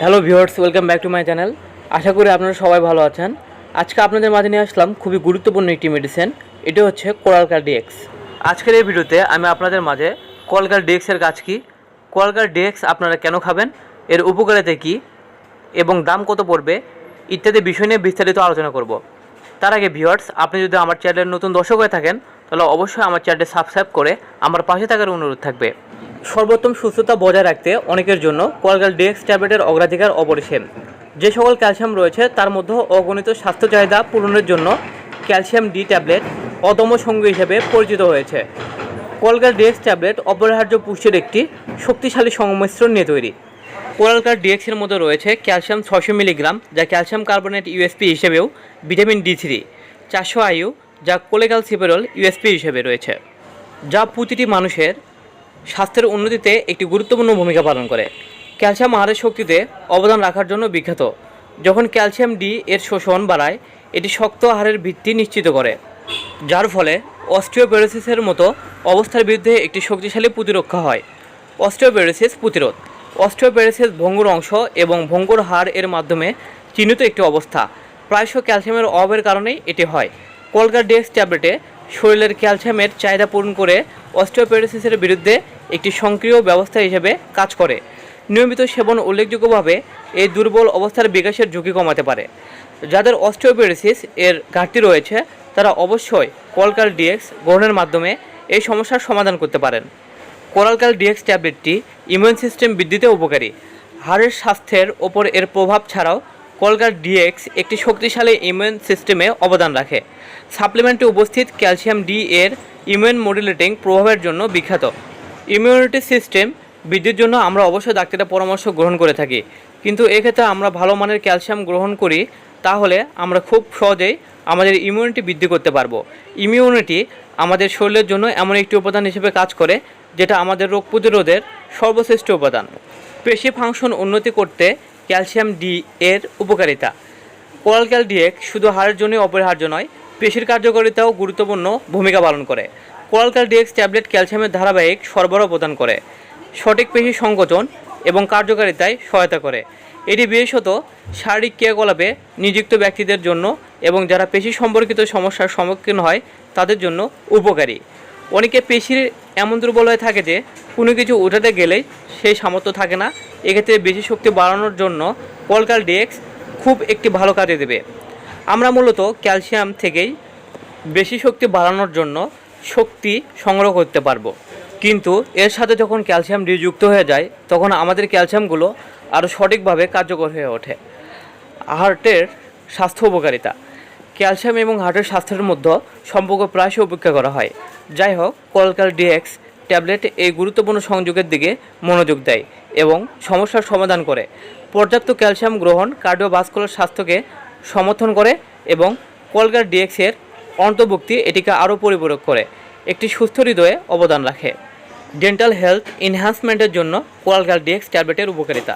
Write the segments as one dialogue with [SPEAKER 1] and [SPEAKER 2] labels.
[SPEAKER 1] Hello viewers welcome back to my channel আশা করি আপনারা সবাই ভালো আছেন। আজকে আপনাদের মাঝে নিয়ে আসলাম খুবই গুরুত্বপূর্ণ একটি মেডিসিন এটা হচ্ছে কোরালকার ডিএক্স আজকের এই ভিডিওতে আমি আপনাদের মাঝে কোরালকার ডিএক্সের কাজ কি? কোরালকার ডিএক্স আপনারা কেন খাবেন? এর উপকারিতা কী? এবং দাম কত পড়বে? ইত্যাদি বিষয় নিয়ে বিস্তারিত আলোচনা করব। তার আগে ভিউয়ার্স আপনি যদি আমার চ্যানেলের নতুন দর্শক হয়ে থাকেন, তাহলে অবশ্যই আমার চ্যানেলটি সাবস্ক্রাইব করে আমার পাশে থাকার অনুরোধ থাকবে। সর্বোত্তম সুস্থতা বজায় রাখতে অনেকের জন্য কোয়ালগাল ডিএক্স ট্যাবলেটের অগ্রাধিকার অপরিসীম। যে সকল ক্যালসিয়াম রয়েছে, তার মধ্যে অগণিত স্বাস্থ্য চাহিদা পূরণের জন্য ক্যালসিয়াম ডি ট্যাবলেট অদম্য সঙ্গী হিসেবে পরিচিত হয়েছে। কোয়ালগাল ডিএক্স ট্যাবলেট অপরিহার্য পুষ্টির একটি শক্তিশালী সংমিশ্রণ নিয়ে তৈরি। কোরালকার ডিএক্সের মধ্যে রয়েছে ক্যালসিয়াম ছশো মিলিগ্রাম, যা ক্যালসিয়াম কার্বনেট ইউএসপি হিসেবেও ভিটামিন ডি থ্রি, চারশো আইউ যা কোলেক্যালসিপেরল ইউএসপি হিসেবে রয়েছে, যা প্রতিটি মানুষের স্বাস্থ্যের উন্নতিতে একটি গুরুত্বপূর্ণ ভূমিকা পালন করে। ক্যালসিয়াম আহারের শক্তিতে অবদান রাখার জন্য বিখ্যাত। যখন ক্যালসিয়াম ডি এর শোষণ বাড়ায়, এটি শক্ত আহারের ভিত্তি নিশ্চিত করে। যার ফলে অস্টিওপেরোসিসের মতো অবস্থার বিরুদ্ধে একটি শক্তিশালী প্রতিরক্ষা হয়। অস্টিওপেরোসিস প্রতিরোধ। অস্টিওপেরোসিস ভঙ্গুর অংশ এবং ভঙ্গুর হাড় এর মাধ্যমে চিহ্নিত একটি অবস্থা। প্রায়শ ক্যালসিয়ামের অভাবের কারণেই এটি হয়। কলকার ডেক্স ট্যাবলেটে শরীরের ক্যালসিয়ামের চাহিদা পূরণ করে অস্টিওপেরোসিসের বিরুদ্ধে একটি সক্রিয় ব্যবস্থা হিসেবে কাজ করে। নিয়মিত সেবন উল্লেখযোগ্যভাবে এই দুর্বল অবস্থার বিকাশের ঝুঁকি কমাতে পারে। যাদের অস্টিওপেরোসিস এর ঘাটতি রয়েছে, তারা অবশ্যই কলকাল ডিএক্স গ্রহণের মাধ্যমে এই সমস্যার সমাধান করতে পারেন। কোরালকাল ডিএক্স ট্যাবলেটটি ইমিউন সিস্টেম বৃদ্ধিতে উপকারী। হাড়ের স্বাস্থ্যের ওপর এর প্রভাব ছাড়াও কলকার ডিএক্স একটি শক্তিশালী ইমিউন সিস্টেমে অবদান রাখে। সাপ্লিমেন্টে উপস্থিত ক্যালসিয়াম ডি এর ইমিউন মডুলেটিং প্রভাবের জন্য বিখ্যাত। ইমিউনিটি সিস্টেম বৃদ্ধির জন্য আমরা অবশ্যই ডাক্তারের পরামর্শ গ্রহণ করে থাকি। কিন্তু এক্ষেত্রে আমরা ভালো মানের ক্যালসিয়াম গ্রহণ করি, তাহলে আমরা খুব সহজেই আমাদের ইমিউনিটি বৃদ্ধি করতে পারব। ইমিউনিটি আমাদের শরীরের জন্য এমন একটি উপাদান হিসেবে কাজ করে, যেটা আমাদের রোগ প্রতিরোধের সর্বশ্রেষ্ঠ উপাদান। পেশি ফাংশন উন্নতি করতে ক্যালসিয়াম ডি এর উপকারিতা। কোরালক্যাল ডিএক শুধু হাড়ের জন্যই অপরিহার্য নয়, পেশির কার্যকারিতাও গুরুত্বপূর্ণ ভূমিকা পালন করে। কোরালক্যাল ডিএক্স ট্যাবলেট ক্যালসিয়ামের ধারাবাহিক সরবরাহ প্রদান করে, সঠিক পেশি সংকোচন এবং কার্যকারিতায় সহায়তা করে। এটি বিশেষত শারীরিক ক্রিয়াকলাপে নিযুক্ত ব্যক্তিদের জন্য এবং যারা পেশি সম্পর্কিত সমস্যার সম্মুখীন হয়, তাদের জন্য উপকারী। অনেকে পেশির এমন দুর্বল হয়ে থাকে যে, কোনো কিছু উঠাতে গেলেই সেই সামর্থ্য থাকে না। এক্ষেত্রে বেশি শক্তি বাড়ানোর জন্য কলকাল ডিএক্স খুব একটি ভালো কাজে দেবে। আমরা মূলত ক্যালসিয়াম থেকেই বেশি শক্তি বাড়ানোর জন্য শক্তি সংগ্রহ করতে পারব। কিন্তু এর সাথে যখন ক্যালসিয়াম ডি যুক্ত হয়ে যায়, তখন আমাদের ক্যালসিয়ামগুলো আরও সঠিকভাবে কার্যকর হয়ে ওঠে। হার্টের স্বাস্থ্য উপকারিতা। ক্যালসিয়াম এবং হার্টের স্বাস্থ্যের মধ্যে সম্পর্ক প্রায়শই উপেক্ষা করা হয়। যাই হোক, কলকাল ডিএক্স ট্যাবলেট এই গুরুত্বপূর্ণ সংযোগের দিকে মনোযোগ দেয় এবং সমস্যার সমাধান করে। পর্যাপ্ত ক্যালসিয়াম গ্রহণ কার্ডিওভাস্কুলার স্বাস্থ্যকে সমর্থন করে এবং কলকার ডিএক্সের অন্তর্ভুক্তি এটিকে আরও পরিপূরক করে। একটি সুস্থ হৃদয়ে অবদান রাখে। ডেন্টাল হেলথ এনহ্যান্সমেন্টের জন্য কোরালকাল ডিএক্স ট্যাবলেটের উপকারিতা।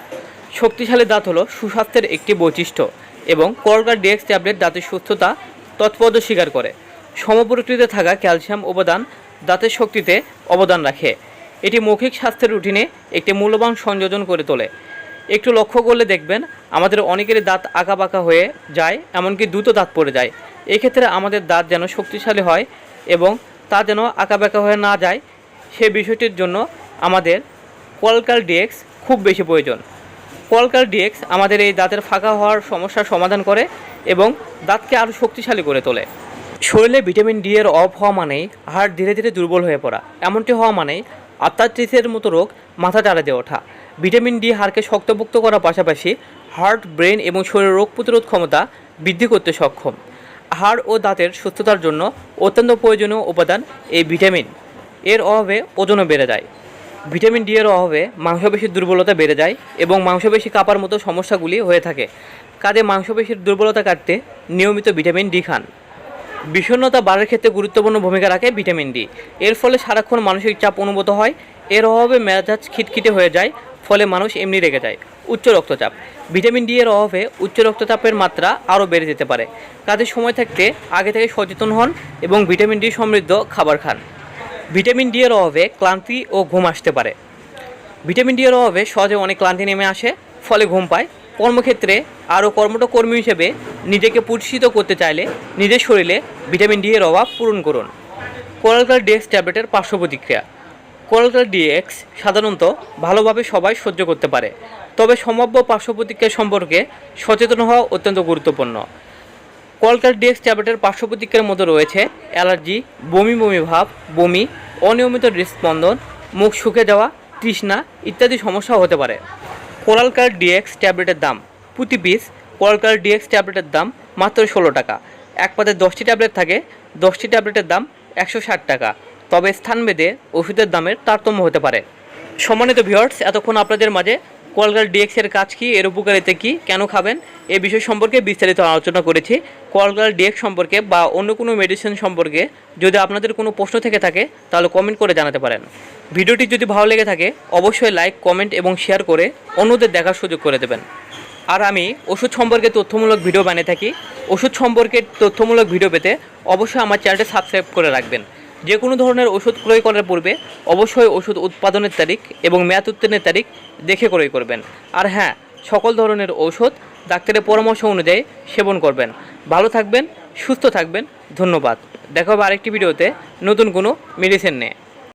[SPEAKER 1] শক্তিশালী দাঁত হলো সুস্বাস্থ্যের একটি বৈশিষ্ট্য এবং কোরালকাল ডিএক্স ট্যাবলেট দাঁতের সুস্থতা তৎপদ স্বীকার করে। সমপরিকৃতে থাকা ক্যালসিয়াম উপাদান দাঁতের শক্তিতে অবদান রাখে। এটি মৌখিক স্বাস্থ্যের রুটিনে একটি মূল্যবান সংযোজন করে তোলে। একটু লক্ষ্য করলে দেখবেন আমাদের অনেকেরই দাঁত আঁকা বাঁকা হয়ে যায়, এমনকি দ্রুত দাঁত পড়ে যায়। এক্ষেত্রে আমাদের দাঁত যেন শক্তিশালী হয় এবং তা যেন আঁকা বাঁকা হয়ে না যায়, সে বিষয়টির জন্য আমাদের কলকাল ডিএক্স খুব বেশি প্রয়োজন। কলকাল ডিএক্স আমাদের এই দাঁতের ফাঁকা হওয়ার সমস্যার সমাধান করে এবং দাঁতকে আরও শক্তিশালী করে তোলে। শরীরে ভিটামিন ডি এর অফ হওয়া মানেই হাড় ধীরে ধীরে দুর্বল হয়ে পড়া। এমনটি হওয়া মানেই আত্মাত্রিসের মতো রোগ মাথা চাড়া দিয়ে ওঠা। ভিটামিন ডি হাড়কে শক্তপোক্ত করার পাশাপাশি হার্ট, ব্রেন এবং শরীরের রোগ প্রতিরোধ ক্ষমতা বৃদ্ধি করতে সক্ষম। হাড় ও দাঁতের সুস্থতার জন্য অত্যন্ত প্রয়োজনীয় উপাদান এই ভিটামিন। এর অভাবে ওজনও বেড়ে যায়। ভিটামিন ডি এর অভাবে মাংসপেশির দুর্বলতা বেড়ে যায় এবং মাংসপেশি কাঁপার মতো সমস্যাগুলি হয়ে থাকে। কাজে মাংসপেশির দুর্বলতা কাটতে নিয়মিত ভিটামিন ডি খান। বিষণ্ণতা বাড়ার ক্ষেত্রে গুরুত্বপূর্ণ ভূমিকা রাখে ভিটামিন ডি। এর ফলে সারাক্ষণ মানসিক চাপ অনুভূত হয়। এর অভাবে মেজাজ খিটখিটে হয়ে যায় ফলে মানুষ এমনি রেগে যায়। উচ্চ রক্তচাপ। ভিটামিন ডি এর অভাবে উচ্চ রক্তচাপের মাত্রা আরও বেড়ে যেতে পারে। কাজে সময় থাকতে আগে থেকে সচেতন হন এবং ভিটামিন ডি সমৃদ্ধ খাবার খান। ভিটামিন ডি এর অভাবে ক্লান্তি ও ঘুম আসতে পারে। ভিটামিন ডি এর অভাবে সহজে অনেক ক্লান্তি নেমে আসে, ফলে ঘুম পায়। কর্মক্ষেত্রে আরও কর্মঠ কর্মী হিসেবে নিজেকে প্রতিষ্ঠিত করতে চাইলে নিজের শরীরে ভিটামিন ডি এর অভাব পূরণ করুন। কোরালকার ডিএক্স ট্যাবলেটের পার্শ্ব প্রতিক্রিয়া। কোরালকার ডিএক্স সাধারণত ভালোভাবে সবাই সহ্য করতে পারে, তবে সম্ভাব্য পার্শ্ব প্রতিক্রিয়া সম্পর্কে সচেতন হওয়া অত্যন্ত গুরুত্বপূর্ণ। কলকার ডিএক্স ট্যাবলেটের পার্শ্ব প্রতিক্রিয়ার মধ্যে রয়েছে অ্যালার্জি, বমি বমি ভাব, বমি, অনিয়মিত হৃদস্পন্দন, মুখ শুকে যাওয়া, তৃষ্ণা ইত্যাদি সমস্যা হতে পারে। কোরালকার ডিএক্স ট্যাবলেটের দাম প্রতি পিস কোরালকার ডিএক্স ট্যাবলেটের দাম মাত্র ষোলো টাকা। এক পাতে দশটি ট্যাবলেট থাকে, দশটি ট্যাবলেটের দাম একশো ষাট টাকা। তবে স্থানভেদে ওষুধের দামের তারতম্য হতে পারে। সম্মানিত ভিউয়ার্স, এতক্ষণ আপনাদের মাঝে কোয়ালগার ডিএক্স এর কাজ কি, এর উপকারিতা কি, কেন খাবেন, এ বিষয় সম্পর্কে বিস্তারিত আলোচনা করেছি। কোয়ালগার ডিএক্স সম্পর্কে বা অন্য কোনো মেডিসিন সম্পর্কে যদি আপনাদের কোনো প্রশ্ন থেকে থাকে, তাহলে কমেন্ট করে জানাতে পারেন। ভিডিওটি যদি ভালো লেগে থাকে, অবশ্যই লাইক কমেন্ট এবং শেয়ার করে অন্যদের দেখার সুযোগ করে দেবেন। আর আমি ওষুধ সম্পর্কে তথ্যমূলক ভিডিও বানিয়ে থাকি। ওষুধ সম্পর্কে তথ্যমূলক ভিডিও পেতে অবশ্যই আমার চ্যানেলটি সাবস্ক্রাইব করে রাখবেন। যে কোনো ধরনের ওষুধ ক্রয় করার পূর্বে অবশ্যই ওষুধ উৎপাদনের তারিখ এবং মেয়াদ উত্তীর্ণের তারিখ দেখে ক্রয় করবেন। আর হ্যাঁ সকল ধরনের ওষুধ ডাক্তারের পরামর্শ অনুযায়ী সেবন করবেন। ভালো থাকবেন, সুস্থ থাকবেন, ধন্যবাদ। দেখা হবে আরেকটি ভিডিওতে নতুন কোনো মেডিসিন নিয়ে।